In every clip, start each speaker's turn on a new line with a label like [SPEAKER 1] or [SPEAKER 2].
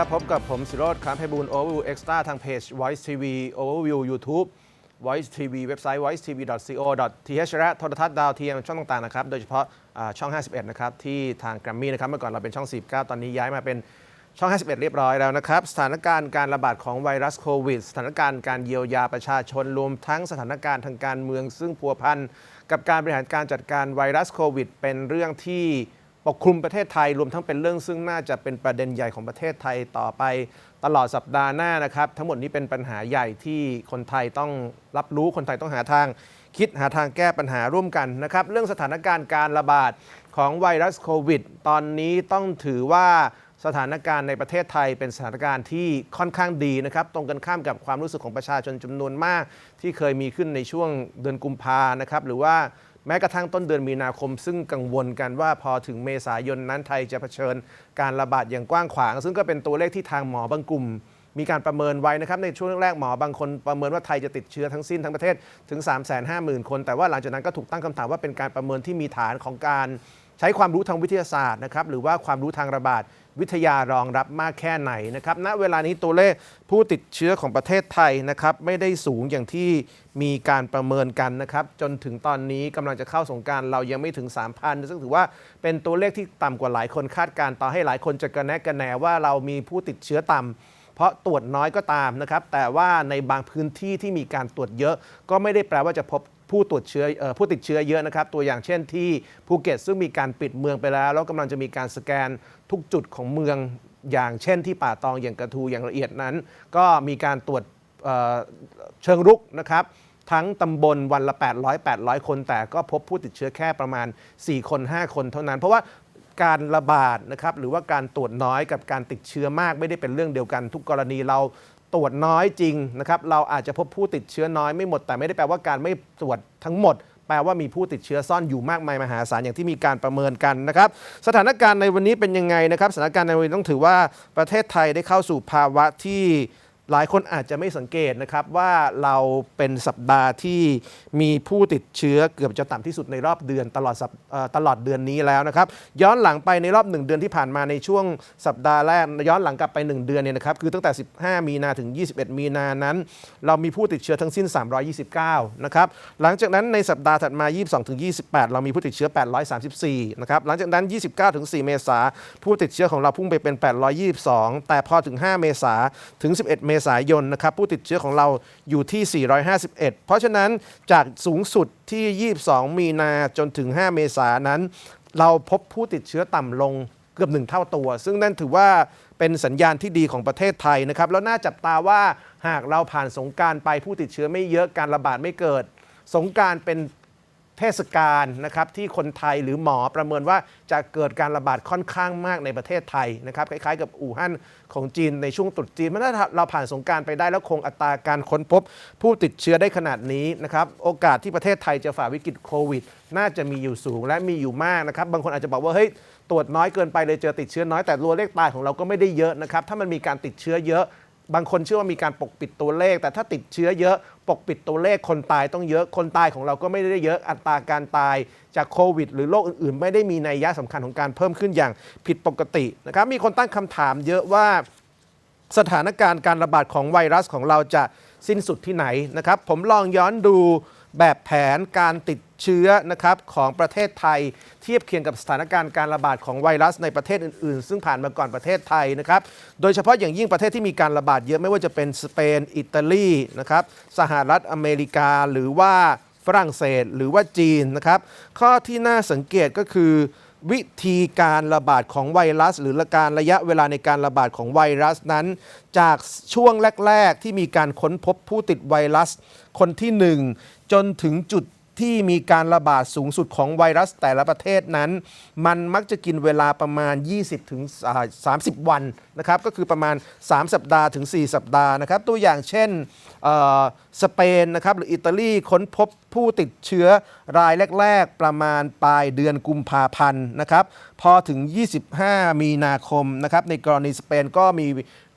[SPEAKER 1] ครับพบกับผมสิโรธครับให้บูล Overview Extra ทางเพจ Voice TV Overview YouTube Voice TV เว็บไซต์ voicetv.co.th และโทรทัศน์ดาวเทียมช่องต่างๆนะครับ โดยเฉพาะช่อง 51 นะครับ ที่ทาง Grammy นะครับ เมื่อก่อนเราเป็นช่อง 49 ตอนนี้ย้ายมาเป็นช่อง 51 เรียบร้อยแล้วนะครับ สถานการณ์การระบาดของไวรัสโควิด สถานการณ์การเยียวยาประชาชน รวมทั้งสถานการณ์ทางการเมือง ซึ่งพัวพันกับการบริหารการจัดการไวรัสโควิด เป็นเรื่องที่ ปกคลุมประเทศไทยรวมทั้งเป็นเรื่องซึ่งน่าจะเป็นประเด็นใหญ่ของประเทศไทยต่อไป ตลอดสัปดาห์หน้านะครับ ทั้งหมดนี้เป็นปัญหาใหญ่ที่คนไทยต้องรับรู้คนไทยต้องหาทาง คิดหาทางแก้ปัญหาร่วมกันนะครับ เรื่องสถานการณ์การระบาดของไวรัสโควิด ตอนนี้ต้องถือว่าสถานการณ์ในประเทศไทยเป็นสถานการณ์ที่ค่อนข้างดีนะครับ ตรงกันข้ามกับความรู้สึกของประชาชนจำนวนมาก ที่เคยมีขึ้นในช่วงเดือนกุมภานะครับหรือว่า แม้กระทั่งต้นเดือนมีนาคม ซึ่งกังวลกันว่าพอถึงเมษายนนั้นไทยจะเผชิญการระบาดอย่างกว้างขวาง ซึ่งก็เป็นตัวเลขที่ทางหมอบางกลุ่มมีการประเมินไว้นะครับ ในช่วงแรกๆหมอบางคนประเมินว่าไทยจะติดเชื้อทั้งสิ้นทั้งประเทศถึง 3 5 0 0 0 0 คน แต่ว่าหลังจากนั้นก็ถูกตั้งคำถามว่าเป็นการประเมินที่มีฐานของการ ใช้ความรู้ทางวิทยาศาสตร์นะครับหรือว่าความรู้ทางระบาดวิทยารองรับมากแค่ไหนนะครับณเวลานี้ตัวเลขผู้ติดเชื้อของประเทศไทยนะครับไม่ได้สูงอย่างที่มีการประเมินกันนะครับจนถึงตอนนี้กำลังจะเข้าสงการเรายังไม่ถึง 3,000 ซึ่งถือว่าเป็นตัวเลขที่ต่ำกว่าหลายคนคาดการณ์ต่อให้หลายคนจะกระแนะกระแหนว่าเรามีผู้ติดเชื้อต่ำเพราะตรวจน้อยก็ตามนะครับ แต่ว่าในบางพื้นที่ที่มีการตรวจเยอะ ก็ไม่ได้แปลว่าจะพบ ผู้ตรวจเชื้อผู้ติดเชื้อเยอะนะครับ ตัวอย่างเช่นที่ภูเก็ตซึ่งมีการปิดเมืองไปแล้ว แล้วกำลังจะมีการสแกนทุกจุดของเมืองอย่างเช่นที่ป่าตองอย่างกระทูอย่างละเอียดนั้น ก็มีการตรวจเเชิงรุกนะครับทั้งตำบลวันละ 800 800 คน แต่ก็พบผู้ติดเชื้อแค่ประมาณ 4 คน 5 คนเท่านั้น เพราะว่าการระบาดนะครับหรือว่าการตรวจน้อยกับการติดเชื้อมากไม่ได้เป็นเรื่องเดียวกันทุกกรณีเรา ตรวจน้อยจริงนะครับเราอาจจะพบผู้ติดเชื้อน้อยไม่หมด แต่ไม่ได้แปลว่าการไม่ตรวจทั้งหมด แปลว่ามีผู้ติดเชื้อซ่อนอยู่มากมายมหาศาลอย่างที่มีการประเมินกันนะครับ สถานการณ์ในวันนี้เป็นยังไงนะครับ สถานการณ์ในวันนี้ต้องถือว่าประเทศไทยได้เข้าสู่ภาวะที่ หลายคนอาจจะไม่สังเกตนะครับว่าเราเป็นสัปดาห์ที่มีผู้ติดเชื้อเกือบจะต่ำที่สุดในรอบเดือนตลอดสัปตลอดเดือนนี้แล้วนะครับย้อนหลังไปในรอบ 1 เดือนที่ผ่านมาในช่วงสัปดาห์แรกย้อนหลังกลับไป 1 เดือนเนี่ยนะครับคือตั้งแต่ 15 มีนาถึง 21 มีนานั้น เรามีผู้ติดเชื้อทั้งสิ้น 329 นะครับหลังจากนั้นในสัปดาห์ถัดมา 22ถึง28 เรามีผู้ติดเชื้อ 834 นะครับหลังจากนั้น 29ถึง4เมษาผู้ติดเชื้อของเราพุ่งไปเป็น 822 แต่พอถึง 5 เมษาถึง 11 เมษายนนะครับผู้ติดเชื้อของเราอยู่ที่ 451 เพราะฉะนั้นจากสูงสุดที่ 22 มีนาจนถึง 5 เมษายนนั้น เราพบผู้ติดเชื้อต่ำลงเกือบหนึ่งเท่าตัว ซึ่งนั่นถือว่าเป็นสัญญาณที่ดีของประเทศไทยนะครับ แล้วน่าจับตาว่าหากเราผ่านสงการไปผู้ติดเชื้อไม่เยอะการระบาดไม่เกิด สงการเป็น เทศกาลนะครับที่คนไทยหรือหมอประเมินว่าจะเกิดการระบาดค่อนข้างมากในประเทศไทยนะครับคล้ายๆ กับอู่ฮั่นของจีนในช่วงตรุษจีนเมันถ้าเราผ่านสงการไปได้แล้วคงอัตราการค้นพบ ผู้ติดเชื้อได้ขนาดนี้นะครับโอกาสที่ประเทศไทยจะฝ่าวิกฤตโควิด น่าจะมีอยู่สูงและมีอยู่มากนะครับบางคนอาจจะบอกว่าเฮ้ยตรวจน้อยเกินไปเลยเจอติดเชื้อน้อยแต่ตัวเลขตายของเราก็ไม่ได้เยอะนะครับถ้ามันมีการติดเชื้อเยอะ บางคนเชื่อว่ามีการปกปิดตัวเลข แต่ถ้าติดเชื้อเยอะปกปิดตัวเลขคนตายต้องเยอะคนตายของเราก็ไม่ได้เยอะอัตราการตายจากโควิด หรือโรคอื่นๆ ไม่ได้มีนัยยะสำคัญของการเพิ่มขึ้นอย่างผิดปกตินะครับมีคนตั้งคำถามเยอะว่าสถานการณ์การระบาดของไวรัสของเราจะสิ้นสุดที่ไหนนะครับผมลองย้อนดู แบบแผนการติดเชื้อนะครับของประเทศไทย เทียบเคียงกับสถานการณ์การระบาดของไวรัสในประเทศอื่น ๆ ซึ่งผ่านมาก่อนประเทศไทยนะครับโดยเฉพาะอย่างยิ่งประเทศที่มีการระบาดเยอะไม่ว่าจะเป็นสเปน อิตาลีนะครับสหรัฐอเมริกาหรือว่าฝรั่งเศสหรือว่าจีนนะครับข้อที่น่าสังเกตก็คือ วิธีการระบาดของไวรัส หรือการระยะเวลาในการระบาดของไวรัสนั้น จากช่วงแรก ๆ ที่มีการค้นพบผู้ติดไวรัสคนที่ 1 จนถึงจุด ที่มีการระบาดสูงสุดของไวรัสแต่ละประเทศนั้น มันมักจะกินเวลาประมาณ 20ถึง30 วันนะครับก็คือประมาณ 3 สัปดาห์ถึง 4 สัปดาห์นะครับตัวอย่างเช่นสเปนนะครับหรืออิตาลีค้นพบผู้ติดเชื้อรายแรก ๆ ประมาณปลายเดือนกุมภาพันธ์นะครับพอถึง 25 มีนาคมนะครับในกรณีสเปนก็มี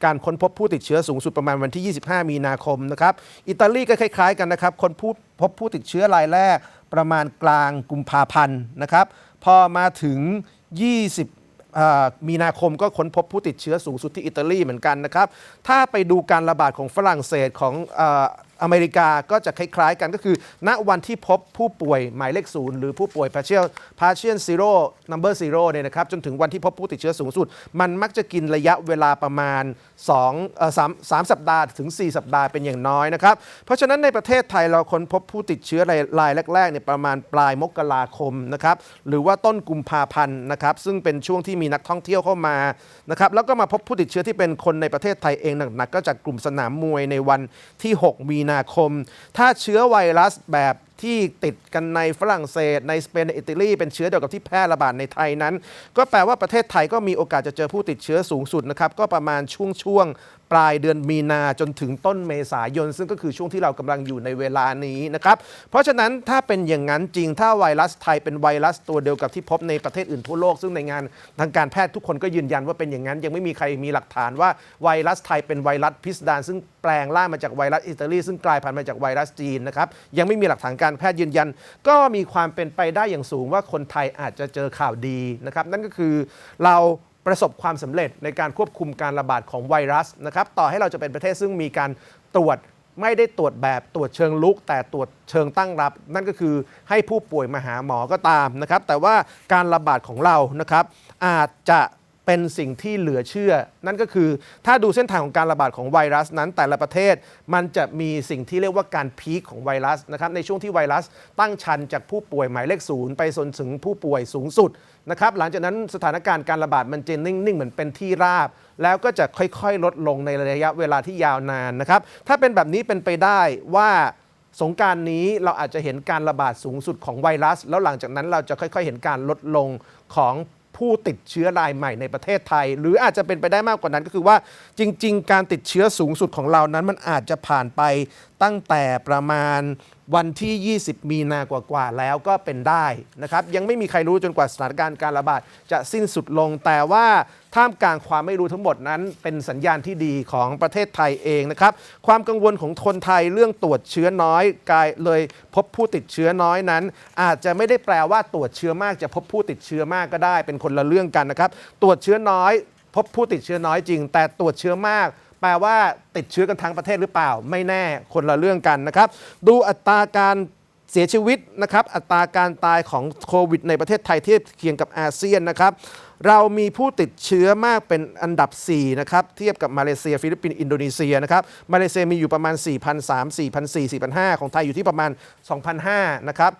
[SPEAKER 1] การค้นพบผู้ติดเชื้อสูงสุดประมาณวันที่ 25 มีนาคมนะครับ อิตาลีก็คล้าย ๆ กันนะครับ คนผู้พบผู้ติดเชื้อรายแรกประมาณกลางกุมภาพันธ์นะครับ พอมาถึง 20มีนาคมก็ค้นพบผู้ติดเชื้อสูงสุดที่อิตาลีเหมือนกันนะครับ ถ้าไปดูการระบาดของฝรั่งเศสของ อเมริกาก็จะคล้ายๆกันก็คือ ณวันที่พบผู้ป่วยหมายเลขศูนย์หรือผู้ป่วย partial partial zero number zero เนี่ยนะครับจนถึงวันที่พบผู้ติดเชื้อสูงสุด มันมักจะกินระยะเวลาประมาณ2เอ่อสามสามสัปดาห์ถึง 4 สัปดาห์เป็นอย่างน้อยนะครับ เพราะฉะนั้นในประเทศไทยเราค้นพบผู้ติดเชื้อรายรายแรกๆเนี่ยประมาณปลายมกราคมนะครับหรือว่าต้นกุมภาพันธ์นะครับซึ่งเป็นช่วงที่มีนักท่องเที่ยวเข้ามานะครับแล้วก็มาพบผู้ติดเชื้อที่เป็นคนในประเทศไทยเองหนักๆก็จากกลุ่มสนามมวยในวันที่ 6 มีนาคม ถ้าเชื้อไวรัสแบบ ที่ติดกันในฝรั่งเศส ในสเปนในอิตาลีเป็นเชื้อเดียวกับที่แพร่ระบาดในไทยนั้น ก็แปลว่าประเทศไทยก็มีโอกาสจะเจอผู้ติดเชื้อสูงสุดนะครับก็ประมาณช่วงช่วงปลายเดือนมีนาจนถึงต้นเมษายน ซึ่งก็คือช่วงที่เรากำลังอยู่ในเวลานี้นะครับเพราะฉะนั้นถ้าเป็นอย่างนั้นจริงถ้าไวรัสไทยเป็นไวรัสตัวเดียวกับที่พบในประเทศอื่นทั่วโลก ซึ่งในงานทางการแพทย์ทุกคนก็ยืนยันว่าเป็นอย่างนั้น ยังไม่มีใครมีหลักฐานว่าไวรัสไทยเป็นไวรัสพิสดารซึ่งแปลงร่างมาจากไวรัสอิตาลีซึ่งกลายพันธุ์มาจากไวรัสจีนนะครับยังไม่มีหลักฐานการแพทย์ยืนยัน ก็มีความเป็นไปได้อย่างสูงว่าคนไทยอาจจะเจอข่าวดีนะครับ นั่นก็คือเราประสบความสำเร็จในการควบคุมการระบาดของไวรัสนะครับ ต่อให้เราจะเป็นประเทศซึ่งมีการตรวจไม่ได้ตรวจแบบตรวจเชิงลุก แต่ตรวจเชิงตั้งรับ นั่นก็คือให้ผู้ป่วยมาหาหมอก็ตามนะครับ แต่ว่าการระบาดของเรานะครับอาจจะ เป็นสิ่งที่เหลือเชื่อ นั่นก็คือถ้าดูเส้นทางของการระบาดของไวรัสนั้นแต่ละประเทศมันจะมีสิ่งที่เรียกว่าการพีคของไวรัสนะครับในช่วงที่ไวรัสตั้งชันจากผู้ป่วยหมายเลขศูนย์ไปจนถึงผู้ป่วยสูงสุดนะครับหลังจากนั้นสถานการณ์การระบาดมันจะนิ่งๆเหมือนเป็นที่ราบ แล้วก็จะค่อยๆ ลดลงในระยะเวลาที่ยาวนานนะครับถ้าเป็นแบบนี้เป็นไปได้ว่าสงการนี้เราอาจจะเห็นการระบาดสูงสุดของไวรัส แล้วหลังจากนั้นเราจะค่อย ๆ เห็นการลดลงของ ผู้ติดเชื้อรายใหม่ในประเทศไทย หรืออาจจะเป็นไปได้มากกว่านั้นก็คือว่าจริง ๆ การติดเชื้อสูงสุดของเรานั้นมันอาจจะผ่านไปตั้งแต่ประมาณ วันที่ 20 มีนากว่าๆแล้วก็เป็นได้นะครับ ยังไม่มีใครรู้จนกว่าสถานการณ์การระบาดจะสิ้นสุดลง แต่ว่าท่ามกลางความไม่รู้ทั้งหมดนั้น เป็นสัญญาณที่ดีของประเทศไทยเองนะครับ ความกังวลของคนไทยเรื่องตรวจเชื้อน้อยกลายเลยพบผู้ติดเชื้อน้อยนั้น อาจจะไม่ได้แปลว่าตรวจเชื้อมากจะพบผู้ติดเชื้อมากก็ได้ เป็นคนละเรื่องกันนะครับ ตรวจเชื้อน้อย พบผู้ติดเชื้อน้อยจริง แต่ตรวจเชื้อมาก แปลว่าติดเชื้อกันทั้งประเทศหรือเปล่า ไม่แน่คนละเรื่องกันนะครับ ดูอัตราการเสียชีวิตนะครับ อัตราการตายของโควิดในประเทศไทยเทียบเคียงกับอาเซียนนะครับ เรามีผู้ติดเชื้อมากเป็นอันดับ 4 นะครับ เทียบกับมาเลเซีย ฟิลิปปินส์อินโดนีเซียนะครับ มาเลเซียมีอยู่ประมาณ4,300 4,400 4,500ของไทยอยู่ที่ประมาณ 2,500 นะครับ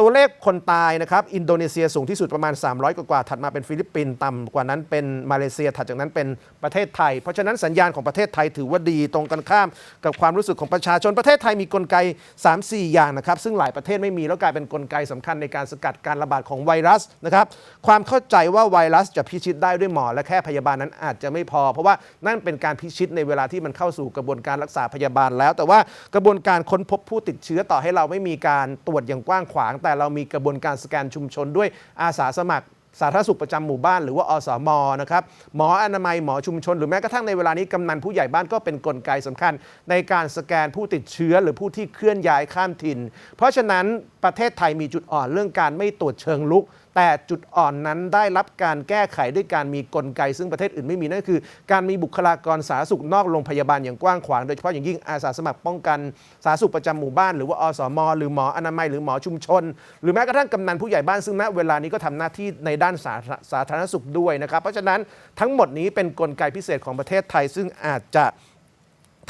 [SPEAKER 1] ตัวเลขคนตายนะครับ อินโดนีเซียสูงที่สุดประมาณ 300 กว่าถัดมาเป็นฟิลิปปินส์ต่ำกว่านั้นเป็นมาเลเซีย ถัดจากนั้นเป็นประเทศไทย เพราะฉะนั้นสัญญาณของประเทศไทยถือว่าดีตรงกันข้ามกับความรู้สึกของประชาชนประเทศไทยมีกลไก 3-4 อย่างนะครับ ซึ่งหลายประเทศไม่มีแล้วกลายเป็นกลไกสำคัญในการสกัดการระบาดของไวรัสนะครับความเข้าใจว่าไวรัสจะพิชิตได้ด้วยหมอและแค่พยาบาลนั้นอาจจะไม่พอ เพราะว่านั่นเป็นการพิชิตในเวลาที่มันเข้าสู่กระบวนการรักษาพยาบาลแล้ว แต่ว่ากระบวนการค้นพบผู้ติดเชื้อต่อให้เราไม่มีการตรวจอย่างกว้างขวางแต่เรามีกระบวนการสแกนชุมชนด้วยอาสาสมัครสาธารณสุขประจำหมู่บ้านหรือว่าอสมนะครับหมออนามัยหมอชุมชน หรือแม้กระทั่งในเวลานี้กำนันผู้ใหญ่บ้านก็เป็นนกลไกสำคัญ ในการสแกนผู้ติดเชื้อหรือผู้ที่เคลื่อนย้ายข้ามถิ่น เพราะฉะนั้น ประเทศไทยมีจุดอ่อนเรื่องการไม่ตรวจเชิงลุก แต่จุดอ่อนนั้นได้รับการแก้ไขด้วยการมีกลไก ซึ่งประเทศอื่นไม่มีนั่นก็คือ การมีบุคลากรสาธารณสุขนอกโรงพยาบาลอย่างกว้างขวางโดยเฉพาะอย่างยิ่งอาสาสมัครป้องกันสาธารณสุขประจำหมู่บ้านหรือว่าอสม หรือหมออนามัยหรือหมอชุมชน หรือแม้กระทั่งกำนันผู้ใหญ่บ้านซึ่งณเวลานี้ก็ทำหน้าที่ในด้านสาสาธารณสุขด้วยนะครับ เพราะฉะนั้นทั้งหมดนี้เป็นกลไกพิเศษของประเทศไทย ซึ่งอาจจะ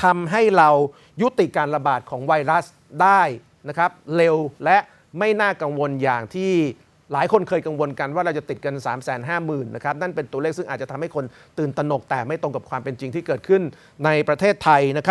[SPEAKER 1] ทำให้เรายุติการระบาดของไวรัสได้ นะครับเร็วและไม่น่ากังวลอย่างที่หลายคนเคยกังวลกันว่าเราจะติดกัน 3 5 0 0 0 0นะครับนั่นเป็นตัวเลขซึ่งอาจจะทำให้คนตื่นตระหนกแต่ไม่ตรงกับความเป็นจริงที่เกิดขึ้นในประเทศไทยนะครับ